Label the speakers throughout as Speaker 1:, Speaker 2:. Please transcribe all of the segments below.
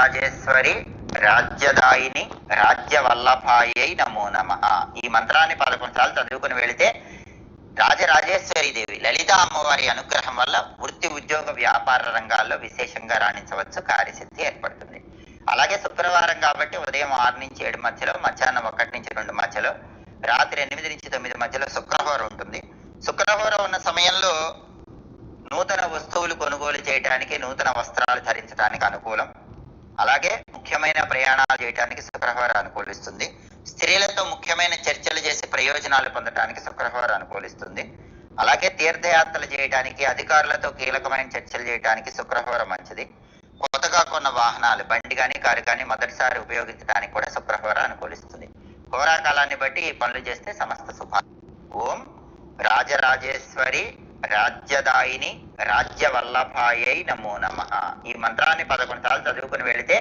Speaker 1: రాజరాజేశ్వరి రాజ్యదాయిని రాజ్య వల్లభాయై నమో. నమ ఈ మంత్రాన్ని పదకొండు సార్లు చదువుకుని వెళితే రాజరాజేశ్వరి దేవి లలిత అమ్మవారి అనుగ్రహం వల్ల వృత్తి ఉద్యోగ వ్యాపార రంగాల్లో విశేషంగా రాణించవచ్చు కార్యసిద్ధి ఏర్పడుతుంది. అలాగే శుక్రవారం కాబట్టి ఉదయం ఆరు నుంచి ఏడు మధ్యలో మధ్యాహ్నం ఒకటి నుంచి రెండు మధ్యలో రాత్రి ఎనిమిది నుంచి తొమ్మిది మధ్యలో శుక్రవారం ఉంటుంది. శుక్రవారం ఉన్న సమయంలో నూతన వస్తువులు కొనుగోలు చేయడానికి నూతన వస్త్రాలు ధరించడానికి అనుకూలం. అలాగే ముఖ్యమైన ప్రయాణాలు చేయడానికి శుక్రవారం అనుకూలిస్తుంది. స్త్రీలతో ముఖ్యమైన చర్చలు చేసి ప్రయోజనాలు పొందడానికి శుక్రవారం అనుకూలిస్తుంది. అలాగే తీర్థయాత్రలు చేయడానికి అధికారులతో కీలకమైన చర్చలు చేయడానికి శుక్రవారం మంచిది. కొత్తగా కొన్న వాహనాలు బండి కానీ కారు కానీ మొదటిసారి ఉపయోగించడానికి కూడా శుక్రవారం అనుకూలిస్తుంది. హోరాకాలాన్ని బట్టి ఈ పనులు చేస్తే సమస్త శుభ ఓం రాజరాజేశ్వరి రాజ్యదాయిని రాజ్య వల్లభాయై నమో నమ. ఈ మంత్రాన్ని పదకొండు సార్లు చదువుకుని వెళితే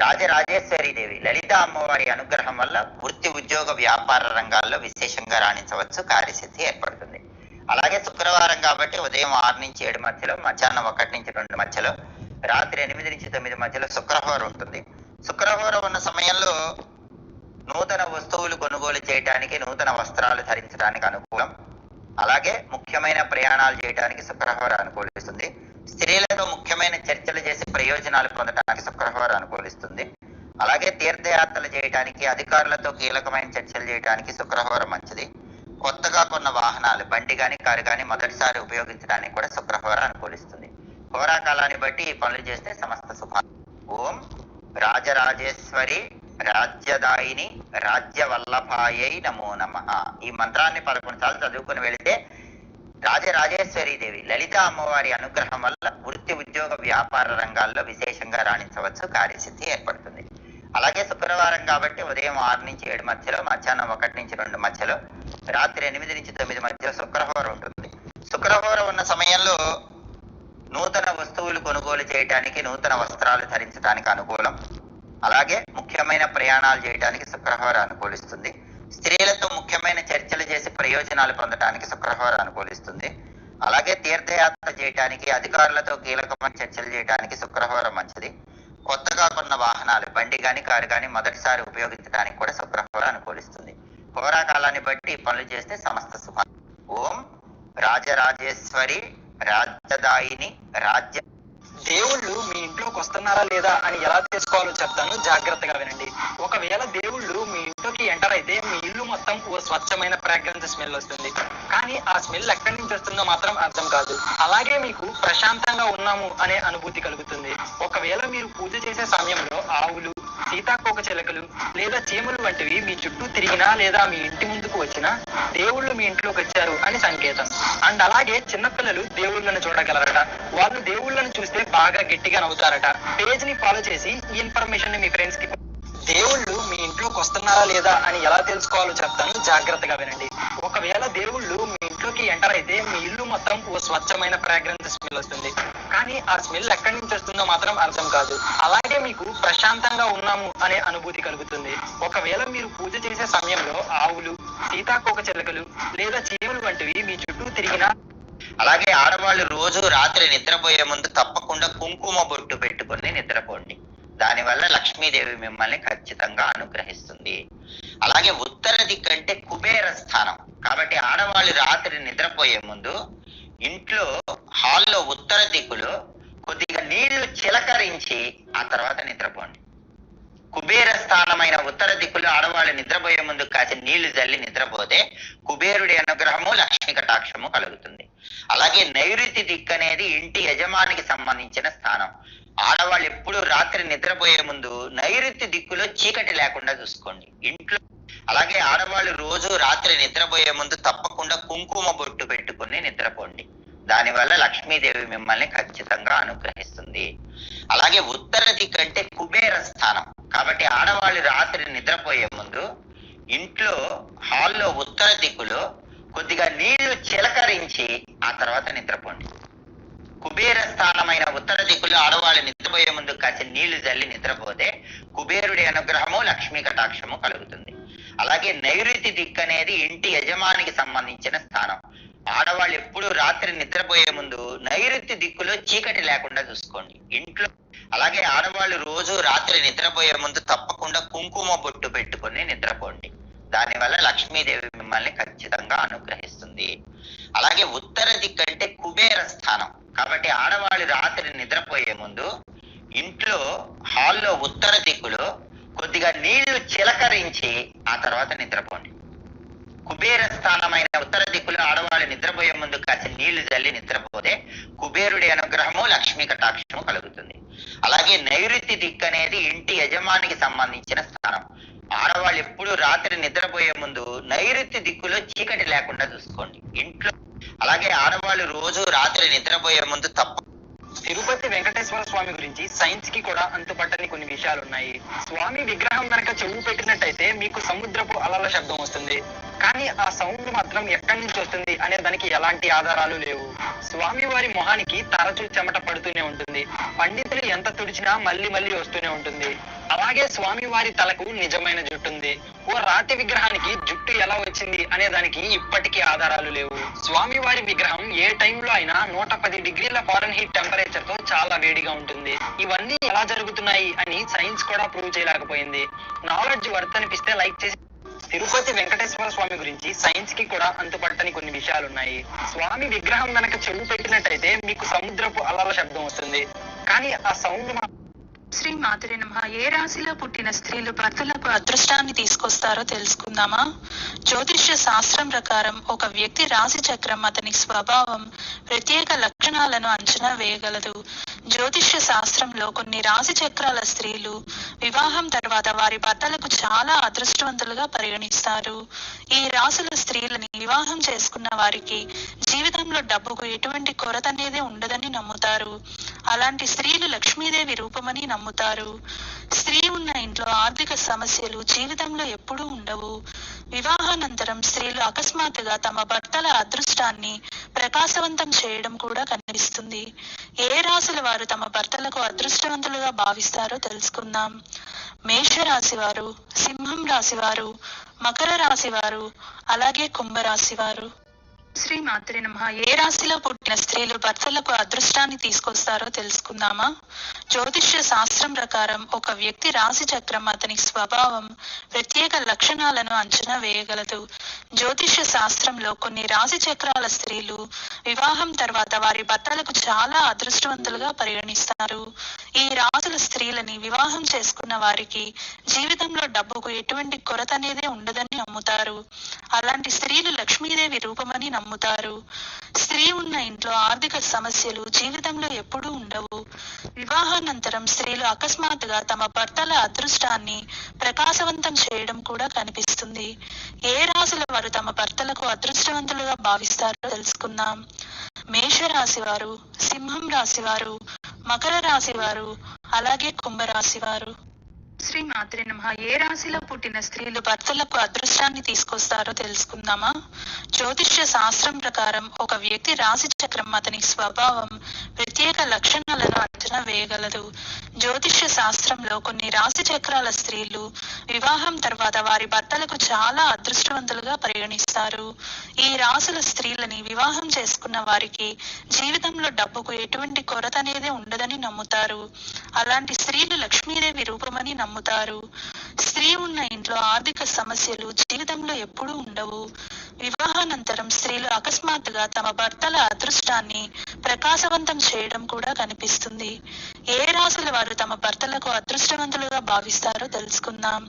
Speaker 1: రాజరాజేశ్వరి దేవి లలిత అమ్మవారి అనుగ్రహం వల్ల వృత్తి ఉద్యోగ వ్యాపార రంగాల్లో విశేషంగా రాణించవచ్చు కార్యసిద్ధి ఏర్పడుతుంది. అలాగే శుక్రవారం కాబట్టి ఉదయం ఆరు నుంచి ఏడు మధ్యలో మధ్యాహ్నం ఒకటి నుంచి రెండు మధ్యలో రాత్రి ఎనిమిది నుంచి తొమ్మిది మధ్యలో శుక్రవారం ఉంటుంది. శుక్రవారం ఉన్న సమయంలో నూతన వస్తువులు కొనుగోలు చేయడానికి నూతన వస్త్రాలు ధరించడానికి అనుకూలం. అలాగే ముఖ్యమైన ప్రయాణాలు చేయడానికి శుక్రవారం అనుకూలిస్తుంది. స్త్రీలతో ముఖ్యమైన చర్చలు చేసి ప్రయోజనాలు పొందడానికి శుక్రవారం అనుకూలిస్తుంది. అలాగే తీర్థయాత్రలు చేయడానికి అధికారులతో కీలకమైన చర్చలు చేయడానికి శుక్రవారం మంచిది. కొత్తగా కొన్న వాహనాలు బండి కానీ కారు కానీ మొదటిసారి ఉపయోగించడానికి కూడా శుక్రవారం అనుకూలిస్తుంది. హోరాకాలాన్ని బట్టి ఈ పనులు చేస్తే సమస్త శుభ ఓం రాజరాజేశ్వరి రాజ్యదాయిని రాజ్య వల్లభాయై నమో నమ. ఈ మంత్రాన్ని పదకొండు సార్లు చదువుకుని వెళితే రాజరాజేశ్వరి దేవి లలిత అమ్మవారి అనుగ్రహం వల్ల వృత్తి ఉద్యోగ వ్యాపార రంగాల్లో విశేషంగా రాణించవచ్చు కార్యసిద్ధి ఏర్పడుతుంది. అలాగే శుక్రవారం కాబట్టి ఉదయం ఆరు నుంచి ఏడు మధ్యలో మధ్యాహ్నం ఒకటి నుంచి రెండు మధ్యలో రాత్రి ఎనిమిది నుంచి తొమ్మిది మధ్యలో శుక్రహోరం ఉంటుంది. శుక్రహోరం ఉన్న సమయంలో నూతన వస్తువులు కొనుగోలు చేయటానికి నూతన వస్త్రాలు ధరించడానికి అనుకూలం. అలాగే ముఖ్యమైన ప్రయాణాలు చేయడానికి శుక్రవారం అనుకూలిస్తుంది. స్త్రీలతో ముఖ్యమైన చర్చలు చేసి ప్రయోజనాలు పొందడానికి శుక్రవారం అనుకూలిస్తుంది. అలాగే తీర్థయాత్ర చేయడానికి అధికారులతో కీలకమైన చర్చలు చేయడానికి శుక్రవారం మంచిది. కొత్తగా కొన్న వాహనాలు బండి కానీ కారు కానీ మొదటిసారి ఉపయోగించడానికి కూడా శుక్రవారం అనుకూలిస్తుంది. హోరాకాలాన్ని బట్టి పనులు చేస్తే సమస్త శుభ ఓం రాజరాజేశ్వరి రాజదాయిని రాజ్య
Speaker 2: దేవుళ్ళు ఇంట్లోకి వస్తున్నారా లేదా అని ఎలా తెలుసుకోవాలో చెప్తాను. జాగ్రత్తగా వినండి. ఒకవేళ దేవుళ్ళు మీ ఇంట్లోకి ఎంటర్ అయితే మీ ఇల్లు మొత్తం ఓ స్వచ్ఛమైన ఫ్రాగ్రెన్స్ స్మెల్ వస్తుంది. కానీ ఆ స్మెల్ ఎక్కడి నుంచి వస్తుందో మాత్రం అర్థం కాదు. అలాగే మీకు ప్రశాంతంగా ఉన్నాము అనే అనుభూతి కలుగుతుంది. ఒకవేళ మీరు పూజ చేసే సమయంలో ఆవులు సీతాకోక చిలకలు లేదా చీమలు వంటివి మీ చుట్టూ తిరిగినా లేదా మీ ఇంటి ముందుకు వచ్చినా దేవుళ్ళు మీ ఇంట్లోకి వచ్చారు అని సంకేతం. అండ్ అలాగే చిన్నపిల్లలు దేవుళ్ళను చూడగలరట. వాళ్ళు దేవుళ్ళను చూస్తే బాగా గట్టిగా నవ్వుతారట. పేజ్ని ఫాలో చేసి ఈ ఇన్ఫర్మేషన్ని మీ ఫ్రెండ్స్కి దేవుళ్ళు మీ ఇంట్లోకి వస్తున్నారా లేదా అని ఎలా తెలుసుకోవాలో చెప్తాను జాగ్రత్తగా వినండి. ఒకవేళ దేవుళ్ళు మీ లోకి ఎంటర్ అయితే మీ ఇల్లు మొత్తం ఓ స్వచ్ఛమైన ఫ్రాగ్రెన్స్ స్మెల్ వస్తుంది. కానీ ఆ స్మెల్ ఎక్కడి నుంచి వస్తుందో మాత్రం అర్థం కాదు. అలాగే మీకు ప్రశాంతంగా ఉన్నాము అనే అనుభూతి కలుగుతుంది. ఒకవేళ మీరు పూజ చేసే సమయంలో ఆవులు సీతాకోక చిలకలు లేదా చీమలు వంటివి మీ చుట్టూ తిరిగినా
Speaker 1: అలాగే ఆడవాళ్ళు రోజు రాత్రి నిద్రపోయే ముందు తప్పకుండా కుంకుమ బొట్టు పెట్టుకొని నిద్రపోండి. దానివల్ల లక్ష్మీదేవి మిమ్మల్ని ఖచ్చితంగా అనుగ్రహిస్తుంది. అలాగే ఉత్తర దిక్కంటే కుబేర స్థానం. కాబట్టి ఆడవాళ్ళు రాత్రి నిద్రపోయే ముందు ఇంట్లో హాల్లో ఉత్తర దిక్కులో కొద్దిగా నీళ్ళు చిలకరించి ఆ తర్వాత నిద్రపోండి. కుబేర స్థానమైన ఉత్తర దిక్కులో ఆడవాళ్ళు నిద్రపోయే ముందు కాసి నీళ్ళు జల్లి నిద్రపోతే కుబేరుడి అనుగ్రహము లక్ష్మీ కటాక్షము కలుగుతుంది. అలాగే నైరుతి దిక్కు అనేది ఇంటి యజమానికి సంబంధించిన స్థానం. ఆడవాళ్ళు ఎప్పుడు రాత్రి నిద్రపోయే ముందు నైరుతి దిక్కులో చీకటి లేకుండా చూసుకోండి. ఇంట్లో అలాగే ఆడవాళ్ళు రోజు రాత్రి నిద్రపోయే ముందు తప్పకుండా కుంకుమ బొట్టు పెట్టుకుని నిద్రపోండి. దానివల్ల లక్ష్మీదేవి మిమ్మల్ని ఖచ్చితంగా అనుగ్రహిస్తుంది. అలాగే ఉత్తర దిక్కంటే కుబేర స్థానం. కాబట్టి ఆడవాళ్ళు రాత్రి నిద్రపోయే ముందు ఇంట్లో హాల్లో ఉత్తర దిక్కులో కొద్దిగా నీళ్ళు చిలకరించి ఆ తర్వాత నిద్రపోండి. కుబేర స్థానమైన ఉత్తర దిక్కులో ఆడవాళ్ళు నిద్రపోయే ముందు కాసిన నీళ్ళు జల్లి నిద్రపోతే కుబేరుడి అనుగ్రహము లక్ష్మీ కటాక్షము కలుగుతుంది. అలాగే నైరుతి దిక్కు అనేది ఇంటి యజమానికి సంబంధించిన స్థానం. ఆడవాళ్ళు ఎప్పుడు రాత్రి నిద్రపోయే ముందు నైరుతి దిక్కులో చీకటి లేకుండా చూసుకోండి. ఇంట్లో అలాగే ఆడవాళ్ళు రోజు రాత్రి నిద్రపోయే ముందు తప్పకుండా కుంకుమ బొట్టు పెట్టుకొని నిద్రపోండి. దానివల్ల లక్ష్మీదేవి మిమ్మల్ని ఖచ్చితంగా అనుగ్రహిస్తుంది. అలాగే ఉత్తర దిక్కు అంటే కుబేర స్థానం. కాబట్టి ఆడవాళ్ళు రాత్రి నిద్రపోయే ముందు ఇంట్లో హాల్లో ఉత్తర దిక్కులో కొద్దిగా నీళ్ళు చిలకరించి ఆ తర్వాత నిద్రపోండి. కుబేర స్థానమైన ఉత్తర దిక్కులో ఆడవాళ్ళు నిద్రపోయే ముందు కాసి నీళ్ళు జల్లి నిద్రపోతే కుబేరుడి అనుగ్రహము లక్ష్మీ కటాక్షము కలుగుతుంది. అలాగే నైరుతి దిక్కు అనేది ఇంటి యజమానికి సంబంధించిన స్థానం. ఆడవాళ్ళు ఎప్పుడు రాత్రి నిద్రపోయే ముందు నైరుతి దిక్కులో చీకటి లేకుండా చూసుకోండి. ఇంట్లో అలాగే ఆడవాళ్ళు రోజు రాత్రి నిద్రపోయే ముందు తప్ప
Speaker 2: తిరుపతి వెంకటేశ్వర స్వామి గురించి సైన్స్కి కూడా అంతుపట్టని కొన్ని విషయాలు ఉన్నాయి స్వామి విగ్రహం కనుక చెవు పెట్టినట్టయితే మీకు సముద్రపు అలల శబ్దం వస్తుంది. కానీ ఆ సౌండ్ మాత్రం ఎక్కడి నుంచి వస్తుంది అనే దానికి ఎలాంటి ఆధారాలు లేవు. స్వామి వారి మొహానికి తరచూ చెమట పడుతూనే ఉంటుంది. పండితులు ఎంత తుడిచినా మళ్ళీ మళ్ళీ వస్తూనే ఉంటుంది. అలాగే స్వామి వారి తలకు నిజమైన జుట్టు ఉంది ఓ రాతి విగ్రహానికి జుట్టు ఎలా వచ్చింది అనే దానికి ఇప్పటికీ ఆధారాలు లేవు. స్వామి వారి విగ్రహం ఏ టైంలో అయినా నూట పది డిగ్రీల ఫారెన్ హీట్ టెంపరేచర్తో చాలా వేడిగా ఉంటుంది. ఇవన్నీ ఎలా జరుగుతున్నాయి అని సైన్స్ కూడా ప్రూవ్ చేయలేకపోయింది. నాలెడ్జ్ వర్తనిపిస్తే లైక్ చేసి తిరుపతి వెంకటేశ్వర స్వామి గురించి సైన్స్కి కూడా అంతుపట్టని కొన్ని విషయాలు ఉన్నాయి స్వామి విగ్రహం గనక చెవు పెట్టినట్టయితే మీకు సముద్రపు అలల శబ్దం వస్తుంది. కానీ ఆ సౌండ్ మాత్రం
Speaker 3: శ్రీ మాతరి నమ. ఏ రాశిలో పుట్టిన స్త్రీలు భర్తలకు అదృష్టాన్ని తీసుకొస్తారో తెలుసుకుందామా? జ్యోతిష్య శాస్త్రం ప్రకారం ఒక వ్యక్తి రాశి చక్రం అతని స్వభావం ప్రత్యేక లక్షణాలను అంచనా వేయగలదు. జ్యోతిష్య శాస్త్రంలో కొన్ని రాశి చక్రాల స్త్రీలు వివాహం తర్వాత వారి భర్తలకు చాలా అదృష్టవంతులుగా పరిగణిస్తారు. ఈ రాశుల స్త్రీలని వివాహం చేసుకున్న వారికి జీవితంలో డబ్బుకు ఎటువంటి కొరత అనేది ఉండదని నమ్ముతారు. అలాంటి స్త్రీలు లక్ష్మీదేవి రూపమని నమ్ముతారు. స్త్రీ ఉన్న ఇంట్లో ఆర్థిక సమస్యలు జీవితంలో ఎప్పుడూ ఉండవు. వివాహానంతరం స్త్రీలు అకస్మాత్తుగా తమ భర్తల అదృష్టాన్ని ప్రకాశవంతం చేయడం కూడా కనిపిస్తుంది. ఏ రాశుల వారు తమ భర్తలకు అదృష్టవంతులుగా భావిస్తారో తెలుసుకుందాం. మేషరాశి వారు సింహం రాశి వారు మకర రాశి వారు అలాగే కుంభరాశి వారు. శ్రీ మాతృ నమ. ఏ రాశిలో పుట్టిన స్త్రీలు భర్తలకు అదృష్టాన్ని తీసుకొస్తారో తెలుసుకుందామా? జ్యోతిష్య శాస్త్రం ప్రకారం ఒక వ్యక్తి రాశి చక్రం అతని స్వభావం ప్రత్యేక లక్షణాలను అంచనా వేయగలదు. జ్యోతిష్య శాస్త్రంలో కొన్ని రాశి చక్రాల స్త్రీలు వివాహం తర్వాత వారి భర్తలకు చాలా అదృష్టవంతులుగా పరిగణిస్తారు. ఈ రాశుల స్త్రీలని వివాహం చేసుకున్న వారికి జీవితంలో డబ్బుకు ఎటువంటి కొరత అనేది ఉండదని నమ్ముతారు. అలాంటి స్త్రీలు లక్ష్మీదేవి రూపమని నమ్ముతారు. స్త్రీ ఉన్న ఇంట్లో ఆర్థిక సమస్యలు జీవితంలో ఎప్పుడూ ఉండవు. వివాహానంతరం స్త్రీలు అకస్మాత్తుగా తమ భర్తల అదృష్టాన్ని ప్రకాశవంతం చేయడం కూడా కనిపిస్తుంది. ఏ రాశుల వారు తమ భర్తలకు అదృష్టవంతులుగా భావిస్తారో తెలుసుకుందాం. మేషరాశి వారు సింహం రాశి వారు మకర రాశి వారు అలాగే కుంభరాశి వారు. శ్రీ మాతృ నమ. ఏ రాశిలో పుట్టిన స్త్రీలు భర్తలకు అదృష్టాన్ని తీసుకొస్తారో తెలుసుకుందామా? జ్యోతిష్య శాస్త్రం ప్రకారం ఒక వ్యక్తి రాశి చక్రం అతని స్వభావం ప్రత్యేక లక్షణాలను అంచనా వేయగలదు. జ్యోతిష్య శాస్త్రంలో కొన్ని రాశి చక్రాల స్త్రీలు వివాహం తర్వాత వారి భర్తలకు చాలా అదృష్టవంతులుగా పరిగణిస్తారు. ఈ రాశుల స్త్రీలని వివాహం చేసుకున్న వారికి జీవితంలో డబ్బుకు ఎటువంటి కొరత అనేది ఉండదని నమ్ముతారు. అలాంటి స్త్రీలు లక్ష్మీదేవి రూపమని నమ్ముతారు స్త్రీ ఉన్న ఇంట్లో ఆర్థిక సమస్యలు జీవితంలో ఎప్పుడూ ఉండవు. వివాహానంతరం స్త్రీలు అకస్మాత్తుగా తమ భర్తల అదృష్టాన్ని ప్రకాశవంతం చేయడం కూడా కనిపిస్తుంది. ఏ రాశుల వారు తమ భర్తలకు అదృష్టవంతులుగా భావిస్తారో తెలుసుకుందాం.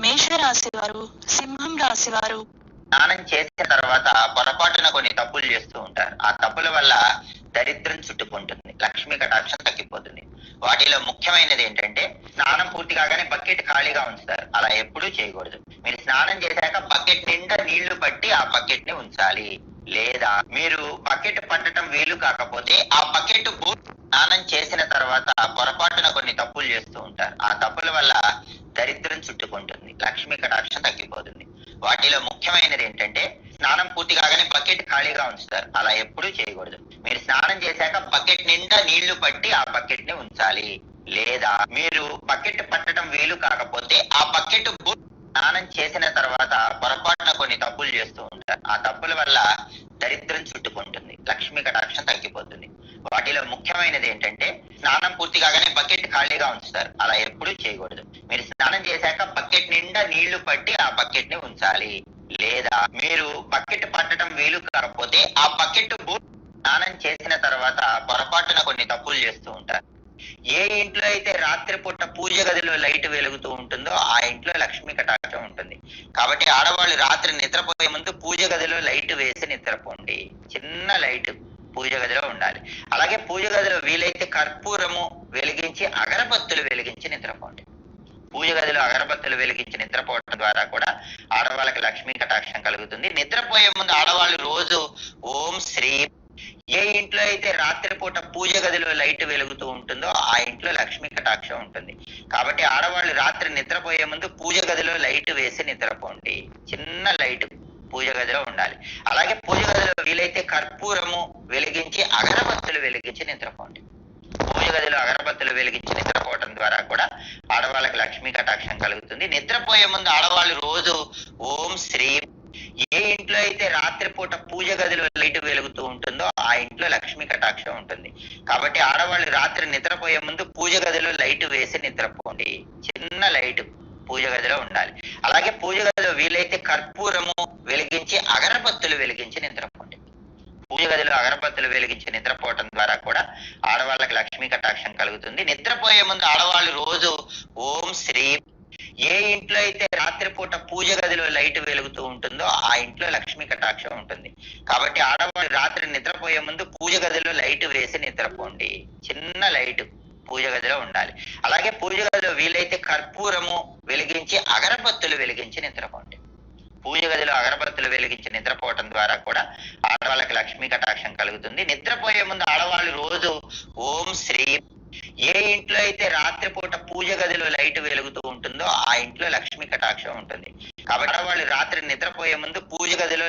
Speaker 3: మేషరాశి వారు సింహం రాశి వారు
Speaker 1: స్నానం చేసిన తర్వాత పొరపాటున కొన్ని తప్పులు చేస్తూ ఉంటారు. ఆ తప్పుల వల్ల దరిద్రం చుట్టుకుంటుంది. లక్ష్మీ కటాక్షం తగ్గిపోతుంది. వాటిలో ముఖ్యమైనది ఏంటంటే స్నానం పూర్తి కాగానే బకెట్ ఖాళీగా ఉంచుతారు. అలా ఎప్పుడూ చేయకూడదు. మీరు స్నానం చేశాక బకెట్ నిండా నీళ్ళు పట్టి ఆ బకెట్ని ఉంచాలి. లేదా మీరు బకెట్ పట్టడం వీలు కాకపోతే ఆ బకెట్ స్నానం చేసిన తర్వాత పొరపాటున కొన్ని తప్పులు చేస్తూ ఉంటారు. ఆ తప్పుల వల్ల దరిద్రం చుట్టుకుంటుంది. లక్ష్మీ కటాక్షం తగ్గిపోతుంది. వాటిలో ముఖ్యమైనది ఏంటంటే స్నానం పూర్తి కాగానే బకెట్ ఖాళీగా ఉంచుతారు అలా ఎప్పుడూ చేయకూడదు. మీరు స్నానం చేశాక బకెట్ నిండా నీళ్ళు పట్టి ఆ బకెట్ని ఉంచాలి. లేదా మీరు బకెట్ పట్టడం వీలు కాకపోతే ఆ బకెట్ స్నానం చేసిన తర్వాత పొరపాటున కొన్ని తప్పులు చేస్తూ ఉంటారు. ఆ తప్పుల వల్ల దరిద్రం చుట్టుకుంటుంది. లక్ష్మీ కటాక్షం తగ్గిపోతుంది. వాటిలో ముఖ్యమైనది ఏంటంటే స్నానం పూర్తి కాగానే బకెట్ ఖాళీగా ఉంచుతారు అలా ఎప్పుడు చేయకూడదు. మీరు స్నానం చేశాక బకెట్ నిండా నీళ్ళు పట్టి ఆ బకెట్ని ఉంచాలి. లేదా మీరు బకెట్ పట్టడం వీలు కాకపోతే ఆ బకెట్ స్నానం చేసిన తర్వాత పొరపాటున కొన్ని తప్పులు చేస్తూ ఉంటారు. ఏ ఇంట్లో అయితే రాత్రిపూట పూజ గదిలో లైట్ వెలుగుతూ ఉంటుందో ఆ ఇంట్లో లక్ష్మీ కటాక్షం ఉంటుంది. కాబట్టి ఆడవాళ్ళు రాత్రి నిద్రపోయే ముందు పూజ గదిలో లైట్ వేసి నిద్రపోండి. చిన్న లైట్ పూజ గదిలో ఉండాలి. అలాగే పూజ గదిలో వీలైతే కర్పూరము వెలిగించి అగరబత్తులు వెలిగించి నిద్రపోండి. పూజ గదిలో అగరబత్తులు వెలిగించి నిద్రపోవడం ద్వారా కూడా ఆడవాళ్ళకి లక్ష్మీ కటాక్షం కలుగుతుంది. నిద్రపోయే ముందు ఆడవాళ్ళు రోజు ఓం శ్రీ ఏ ఇంట్లో అయితే రాత్రిపూట పూజ గదిలో లైట్ వెలుగుతూ ఉంటుందో ఆ ఇంట్లో లక్ష్మీ కటాక్షం ఉంటుంది. కాబట్టి ఆడవాళ్ళు రాత్రి నిద్రపోయే ముందు పూజ గదిలో లైట్ వేసి నిద్రపోండి. చిన్న లైట్ పూజ గదిలో ఉండాలి. అలాగే పూజ గదిలో వీలైతే కర్పూరము వెలిగించి అగరబత్తులు వెలిగించి నిద్రపోండి. పూజ గదిలో అగరబత్తులు వెలిగించి నిద్రపోవటం ద్వారా కూడా ఆడవాళ్ళకి లక్ష్మీ కటాక్షం కలుగుతుంది. నిద్రపోయే ముందు ఆడవాళ్ళు రోజు ఓం శ్రీ ఏ ఇంట్లో అయితే రాత్రిపూట పూజ గదిలో లైట్ వెలుగుతూ ఉంటుందో ఆ ఇంట్లో లక్ష్మీ కటాక్షం ఉంటుంది. కాబట్టి ఆడవాళ్ళు రాత్రి నిద్రపోయే ముందు పూజ గదిలో లైట్ వేసి నిద్రపోండి. చిన్న లైట్. పూజ గదిలో ఉండాలి. అలాగే పూజ గదిలో వీలైతే కర్పూరము వెలిగించి అగరబత్తులు వెలిగించి నిద్రపోండి. పూజ గదిలో అగరబత్తులు వెలిగించి నిద్రపోవటం ద్వారా కూడా ఆడవాళ్ళకి లక్ష్మీ కటాక్షం కలుగుతుంది. నిద్రపోయే ముందు ఆడవాళ్ళు రోజు ఓం శ్రీ ఏ ఇంట్లో అయితే రాత్రిపూట పూజ గదిలో లైట్ వెలుగుతూ ఉంటుందో ఆ ఇంట్లో లక్ష్మీ కటాక్షం ఉంటుంది. కాబట్టి ఆడవాళ్ళు రాత్రి నిద్రపోయే ముందు పూజ గదిలో లైట్ వేసి నిద్రపోండి. చిన్న లైటు. పూజ గదిలో ఉండాలి. అలాగే పూజ గదిలో వీలైతే కర్పూరము వెలిగించి అగరబత్తులు వెలిగించి నిద్రపోండి. పూజ గదిలో అగరబత్తులు వెలిగించి నిద్రపోవటం ద్వారా కూడా ఆడవాళ్ళకి లక్ష్మీ కటాక్షం కలుగుతుంది. నిద్రపోయే ముందు ఆడవాళ్ళు రోజు ఓం శ్రీ ఏ ఇంట్లో అయితే రాత్రిపూట పూజ గదిలో లైట్ వెలుగుతూ ఉంటుందో ఆ ఇంట్లో లక్ష్మీ కటాక్షం ఉంటుంది. కాబట్టి ఆడవాళ్ళు రాత్రి నిద్రపోయే ముందు పూజ గదిలో